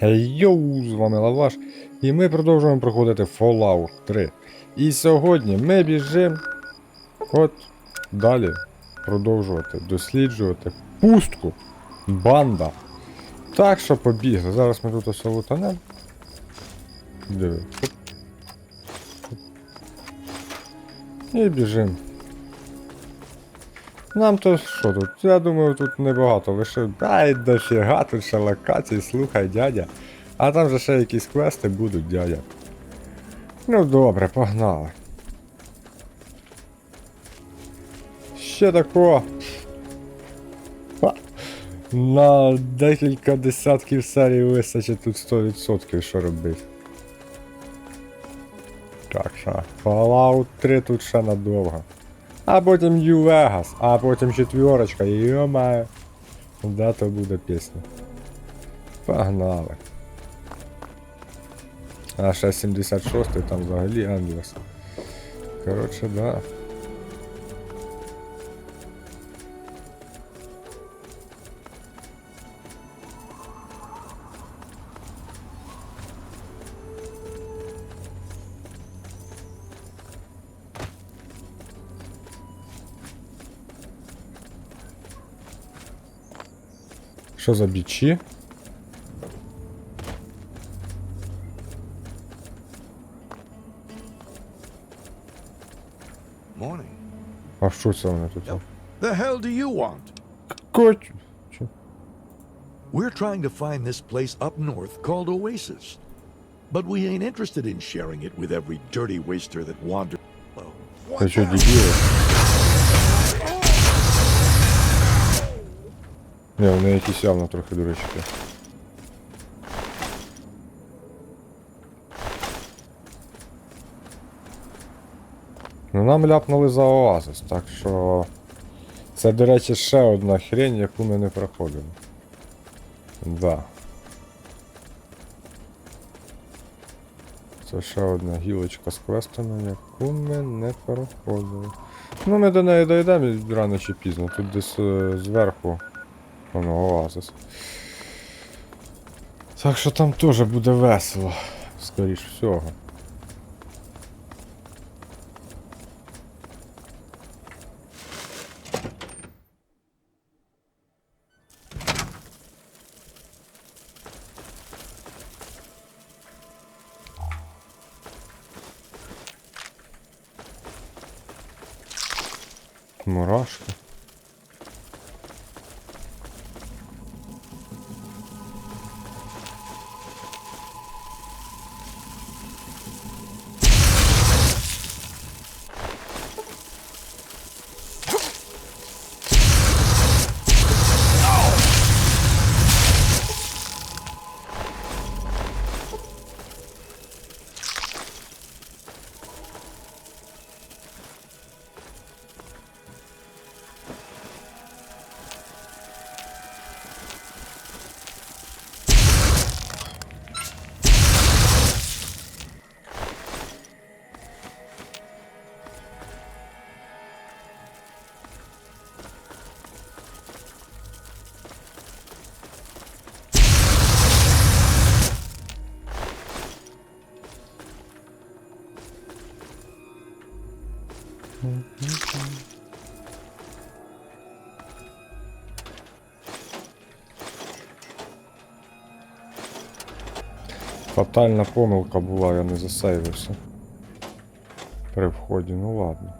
Йоу, з вами Лаваш, і ми продовжуємо проходити Fallout 3. І сьогодні ми біжимо от далі продовжувати досліджувати пустку банда. Так що побігли. Зараз ми тут все лутанем. Диви. І біжимо. Нам то що тут? Я думаю, тут небагато, лише. Ай, дофіга, тут ще локацій, слухай, дядя. А там же ще якісь квести будуть, дядя. Ну добре, погнали. Ще такого. На декілька десятків серій вистачить тут 100% що робити. Так що, Fallout 3 тут ще надовго. А потім Ювегас. А потім четверочка, йо-має. Да, то буде пісня. Погнали. А ще 76 там взагалі Endless. Коротше, да. Що за бічі? Morning. А що це вони тут? The hell do you want? Коч. Чо? We're trying to find this place up north called Oasis. But we ain't interested in sharing it with every dirty waster that wanders. Well, Ти Не, вони якісь явно трохи дурачки. Ну нам ляпнули за оазис, так що. Це, до речі, ще одна хрень, яку ми не проходимо. Да. Це ще одна гілочка з квестами, яку ми не проходили. Ну ми до неї дійдемо рано чи пізно. Тут десь е, зверху воно оазис. Так що там теж буде весело, скоріш всього. Мурашки. Фатальна помилка була, я не засейвився. При вході, ну ладно.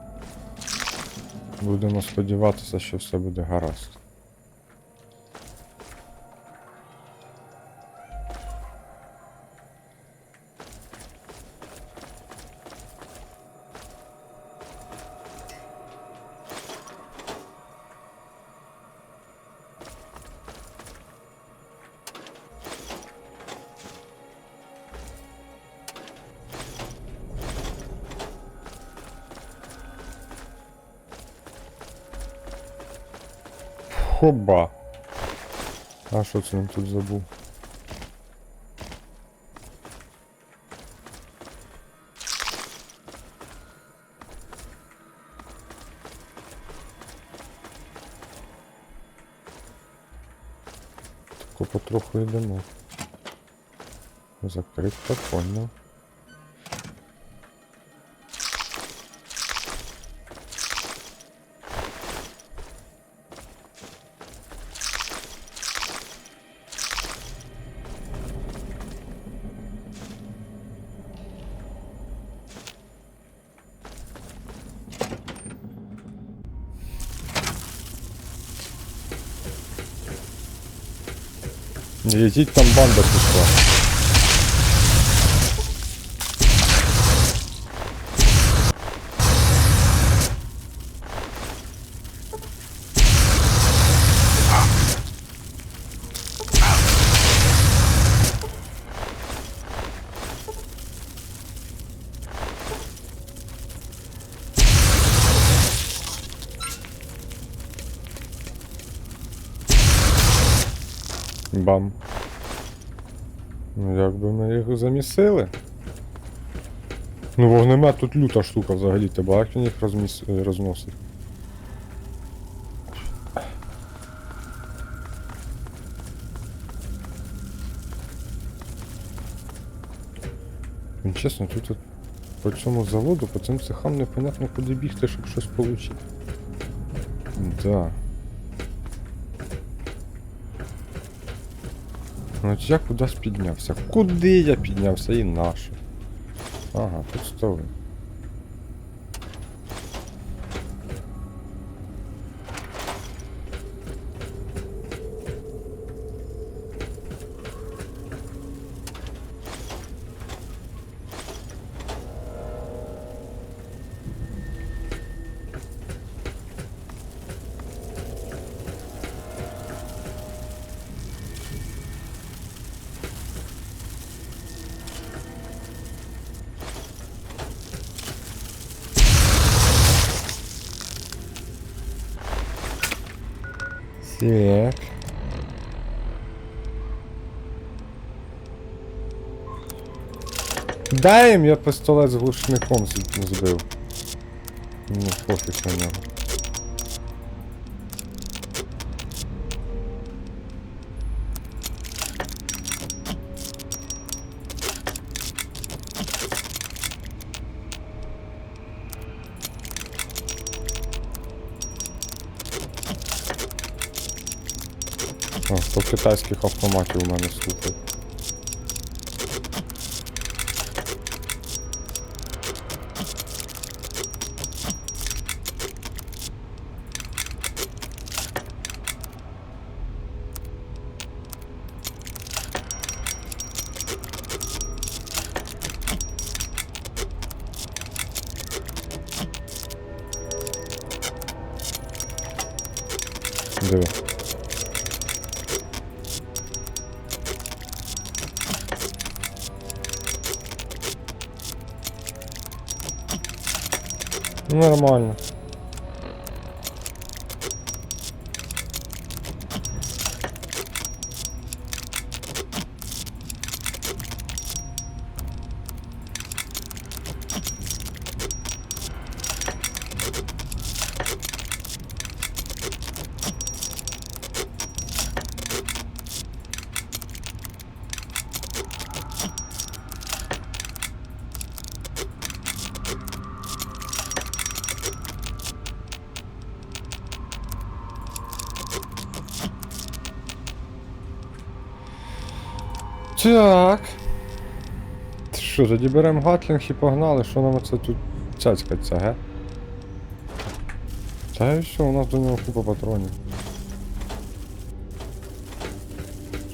Будемо сподіватися, що все буде гаразд. Хоба. А що це він тут забув? Тако потроху йдемо. Закрито, понял. Летіть там банда пішла. Їх? Ну вогнемет тут люта штука взагалі, ти бачиш, він їх розміс... е, розносить. Ну, чесно, тут по цьому заводу, по цим цехам непонятно куди бігти, щоб щось отримати. Да. Ну от я кудись піднявся. Куди я піднявся і нащо? Ага, тут столи. Їм я пістолет з глушником збив. Ну, пофіг на нього. О, то китайських автоматів у мене слухай. Диви. Нормально. Що, тоді беремо гатлінг і погнали, що нам оце тут цяцькаться, ге? Та і все, у нас до нього купа патронів.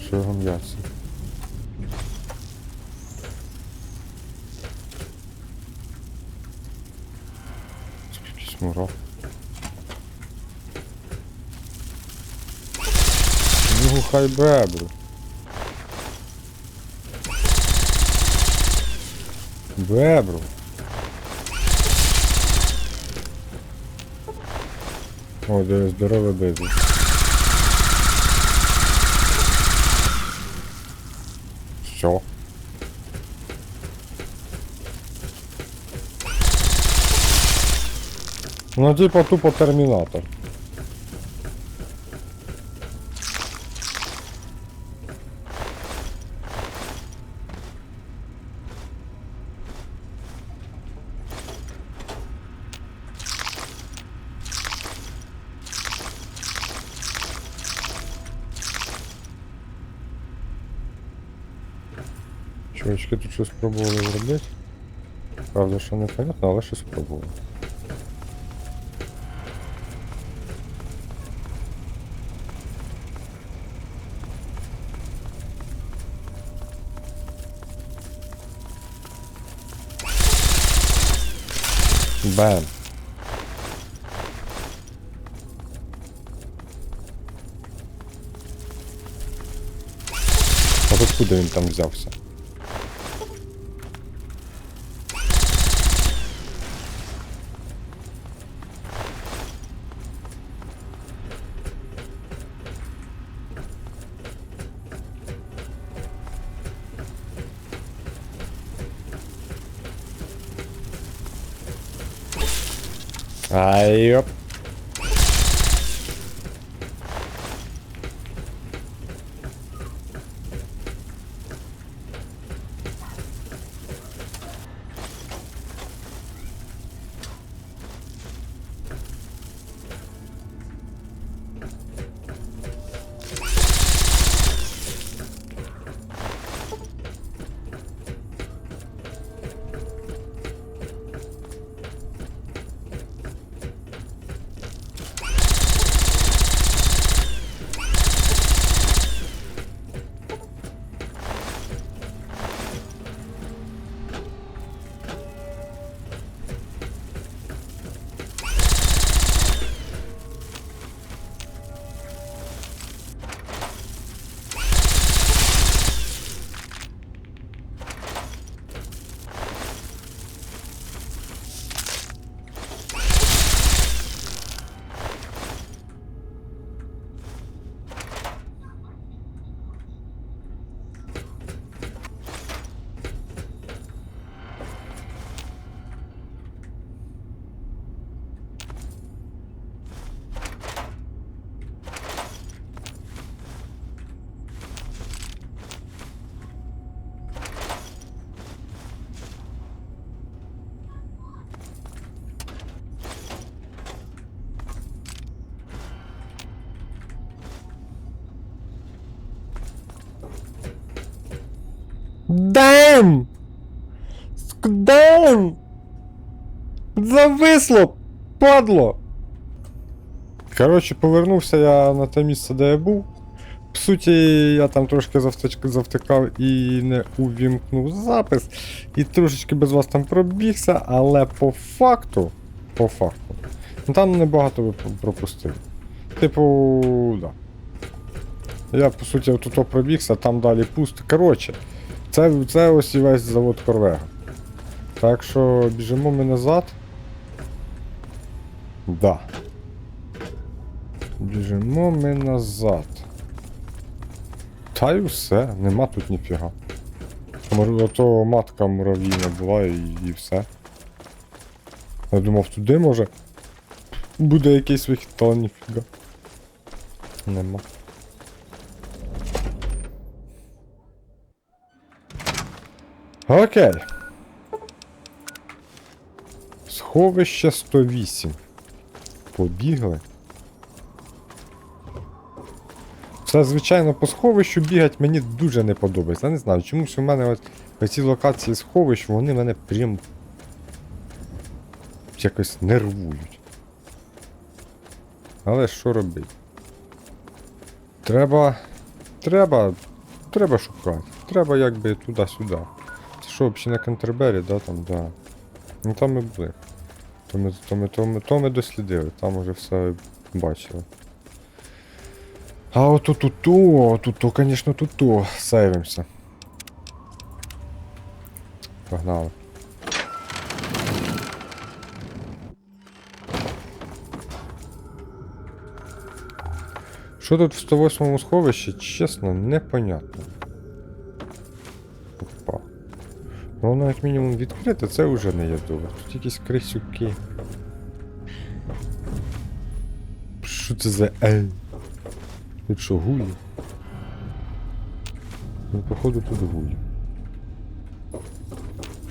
Що його м'ясо? Це якийсь мурах. Ну, хай бебру. Бебру. О, де здорове безліч. Що? Ну, типа тупо термінатор. Чувачки тут щось пробували зробити. Правда, що непонятно, але щось пробували. Бем. А откуда він там взявся? Yep. Дэм! Дэм! Зависло! Падло! Коротше, повернувся я на те місце, де я був. По суті, я там трошки завтикав і не увімкнув запис. І трошечки без вас там пробігся, але по факту. По факту. Ну там небагато ви пропустили. Типу, да. Я, по суті, тут пробігся, там далі пусто. Коротше, це, це ось і весь завод Корвега. Так що біжимо ми назад. Да. Біжимо ми назад. Та й все, нема тут ніфіга. Ото матка мурав'їна була і, і все. Я думав, туди може буде якийсь вихід, але ніфіга. Нема. Окей. Сховище 108. Побігли. Це, звичайно, по сховищу бігати мені дуже не подобається. Я не знаю, чомусь у мене от ці локації сховищ, вони мене прям якось нервують. Але що робити? Треба. Треба. Треба шукати. Треба якби туди-сюди. Що, взагалі на Кантербері, да, там, да. Ну там ми були. То ми, то ми, то ми, то ми дослідили, там уже все бачили. А от тут, тут, тут, тут, звісно, тут, тут, сейвимося. Погнали. Що тут в 108 сховищі, чесно, непонятно. Ну, воно як мінімум відкрите, це вже не ядове. Тут якісь крисюки. Що це за ей? Тут що, гулі? Ну, походу тут гулі.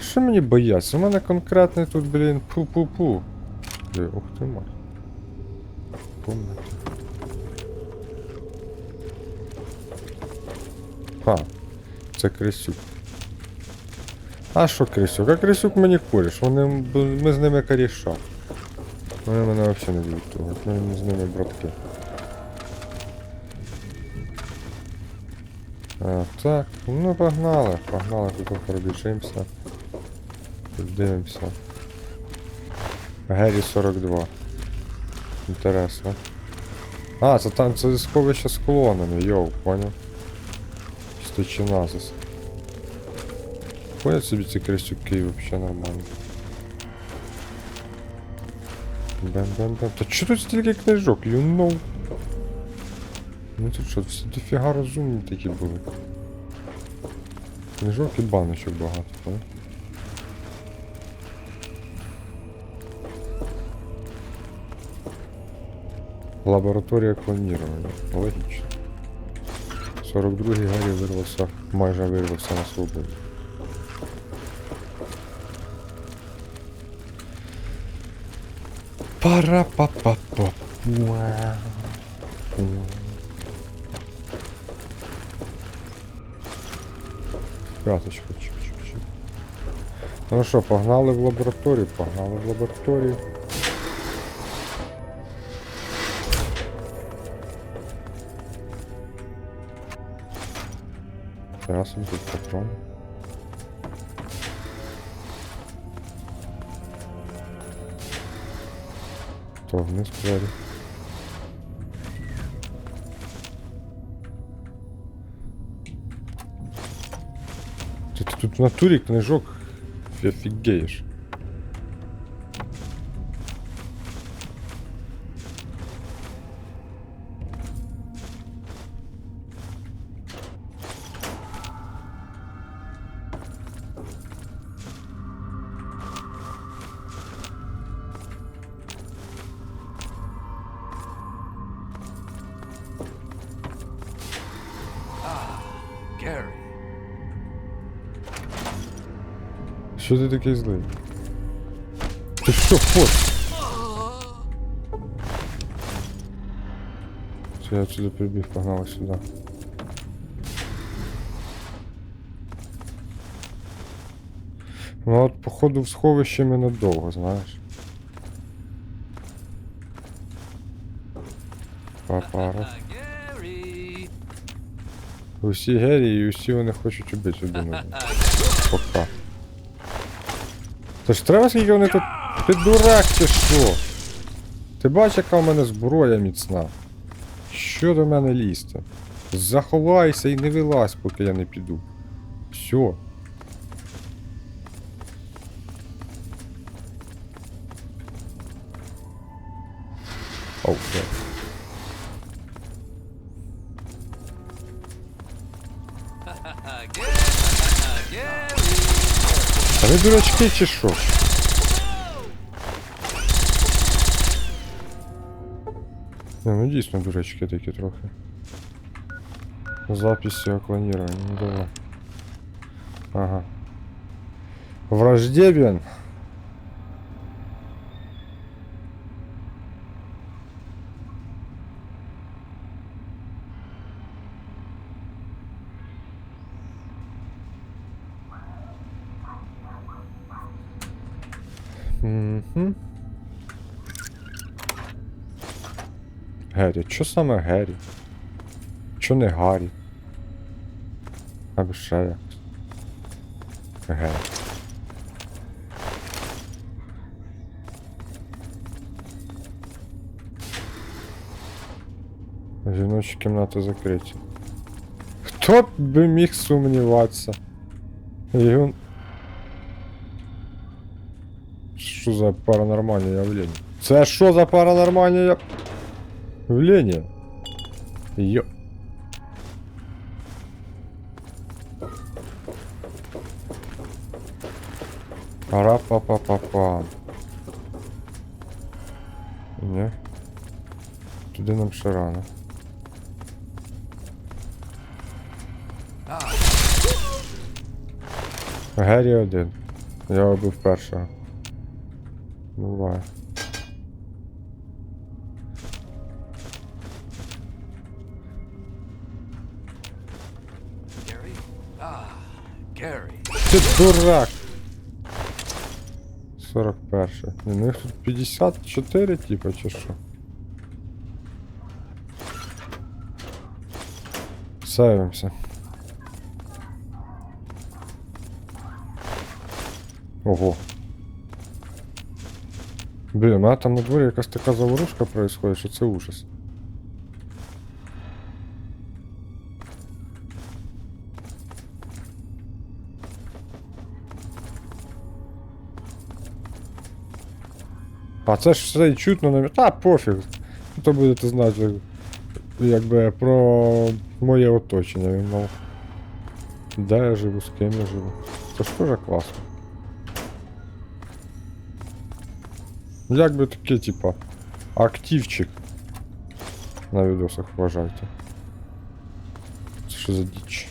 Що мені бояться? У мене конкретний тут, блін, пу-пу-пу. Ух ти мать. Помните. Ха, це крисюк. А що Крисюк? А Крисюк мені коріш, вони, ми з ними коріша. Вони мене взагалі не будуть ми з ними братки. А, так, ну погнали, погнали, тут пробіжимося. Дивимося. Гері 42. Інтересно. А, це там це сховище з колонами, йоу, поняв. Сточиназис. Ходять собі ці взагалі нормально. Бем-бем-бем. Та чо тут стільки книжок, you know? Ну тут що, всі дофіга розумні такі були. Книжок і баночок багато, так? Лабораторія клонірування. Логічно. 42-й Гаррі вирвався, майже вирвався на свободу. Пара па па па П'яточку, чик-чик-чик. Ну що, погнали в лабораторію, погнали в лабораторію. Зараз тут патрон. То вниз двері. Ти, ти тут в натурі книжок офігеєш. Що ти такий злий? Ти що, фот? Все, я отсюда прибіг, погнали сюди. Ну от, походу, в сховище ми надовго, знаєш. Папара. Усі герії і усі вони хочуть убити один одного. Пока. Тож треба скільки вони тут. Ти дурак чи що? Ти бачиш, яка в мене зброя міцна. Що до мене лізти? Заховайся і не вилазь, поки я не піду. Все. Оу, блядь. Ви дурачки чи що? Не, ну дійсно дурачки такі трохи. Записи о клонировании, ну давай. Ага. Враждебен. Угу. Геррі, що саме Геррі? Чо не Гаррі? Або ще якось. Геррі. Жіночі кімнати закриті. Хто б міг сумніватися? Йон... Що за паранормальне явлення? Це що за паранормальне явлення? Йо... Ра-па-па-па-па. Ні. Туди нам ще рано. Геррі один. Я убив першого. Буває. Gary. Ah, Gary. Ти дурак! 41. Ні, ну їх тут 54, типа, чи що? Сейвимося. Ого. Блін, мене там на дворі якась така заворушка происходит, що це ужас. А це ж все і чутно на Та пофіг. Ну, То будете знати, як- якби про моє оточення. Він мав. Де я живу, з ким я живу. Це ж теж класно. Як би таке, типа, активчик на відосах вважайте. Це що за діч?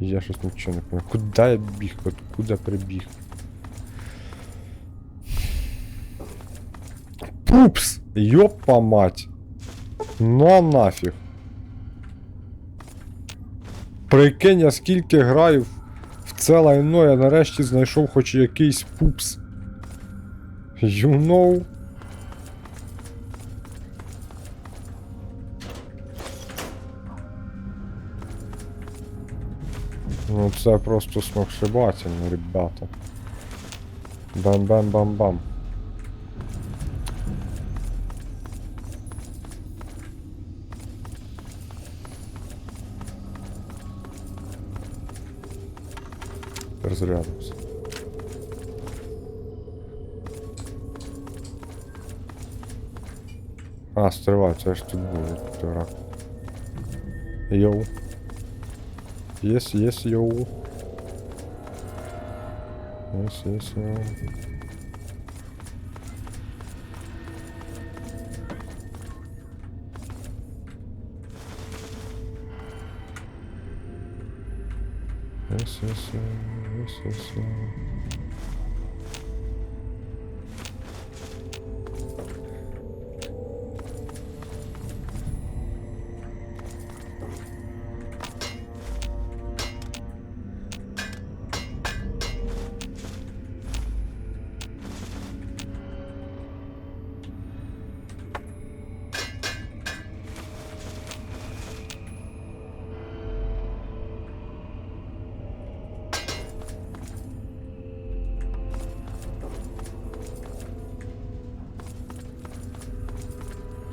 Я щось нічого не пам'ятаю. Куди я біг? От куди прибіг? Пупс! Йопа мать! Ну а нафіг. Прикинь, я скільки граю в це лайно, я нарешті знайшов хоч якийсь пупс. You know? Ну це просто сногсшибательно, ребята. Бам-бам-бам-бам. Розрядимося. А, стривай, це ж тут був дурак. Йоу. есть, yes, йоу, есть, есть, yo. so, so, so, so.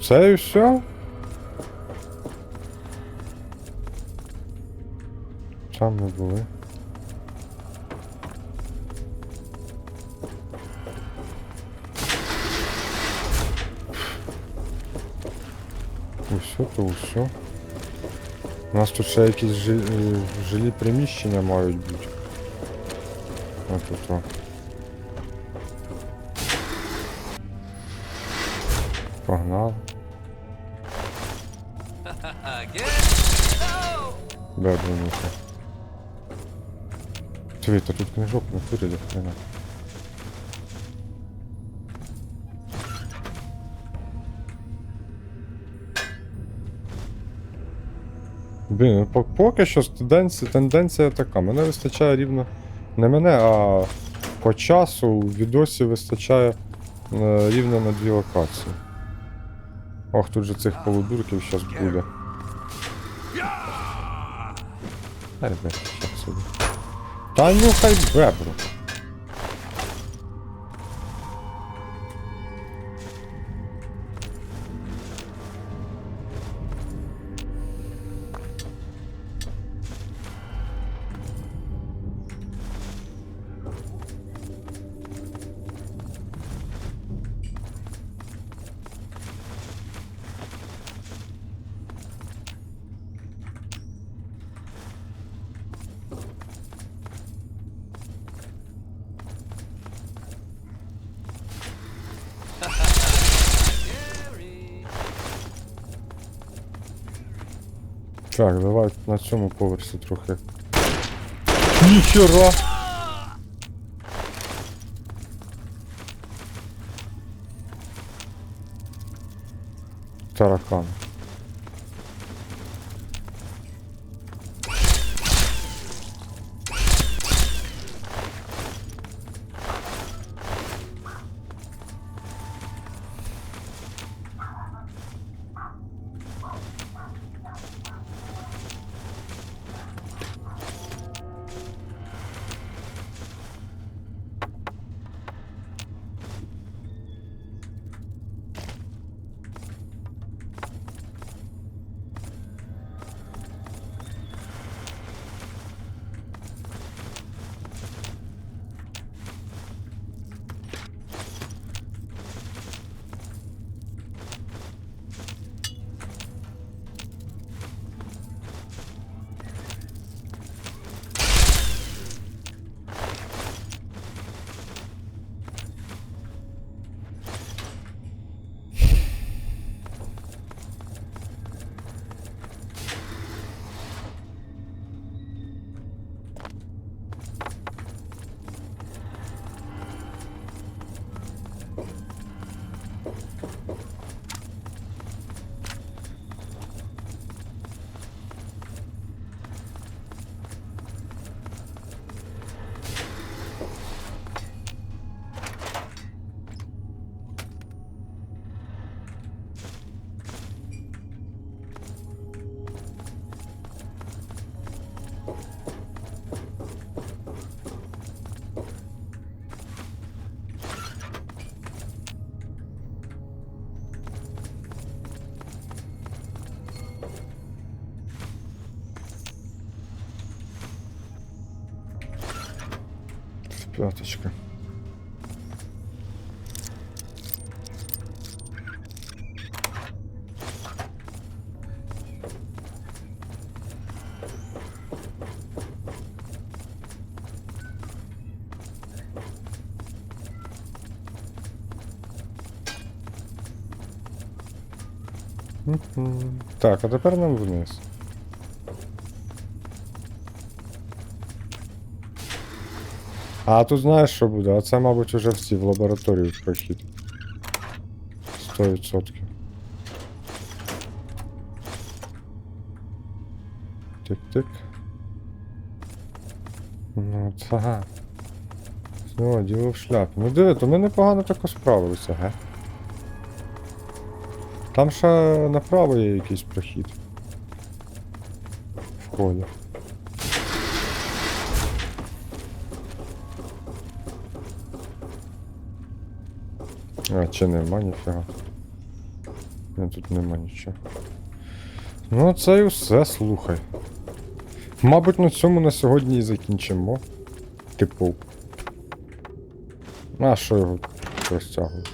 Це і все? Там ми були. Усьо, то усьо. У нас тут ще якісь жи- е, жилі приміщення мають бути. Ось тут. о. Погнали. No! Бебрунуха. Світа, тут книжок не курили, хрена. Блін, ну поки що тенденція, тенденція така. Мене вистачає рівно. Не мене, а по часу в відосі вистачає е, рівно на дві локації. Ох, тут же цих полудурків зараз буде. Ай, блядь, щас собі. Та ну хай Так, давай на цьому поверсі трохи. Нічого! Таракан. П'яточка. Так, а тепер нам вниз. А тут знаєш, що буде? А це, мабуть, уже всі в лабораторію прохід. 100%. Тик-тик. Ну, от, ага. Все, діло в шляпі. Ну диви, то ми непогано тако справилися, ге? Там ще направо є якийсь прохід. Входить. А, чи нема ніфіга. Ні, тут нема нічого. Ну, це і все, слухай. Мабуть, на цьому на сьогодні і закінчимо. Типу. А що його розтягувати?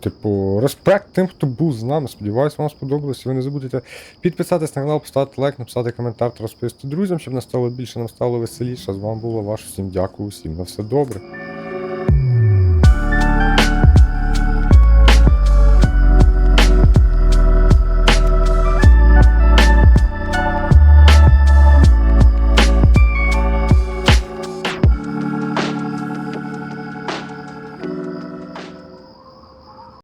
Типу, респект тим, хто був з нами. Сподіваюсь, вам сподобалось. Ви не забудете підписатись на канал, поставити лайк, написати коментар та розповісти друзям, щоб нас стало більше, нам стало веселіше. З вами було ваш. Всім дякую, всім на все добре.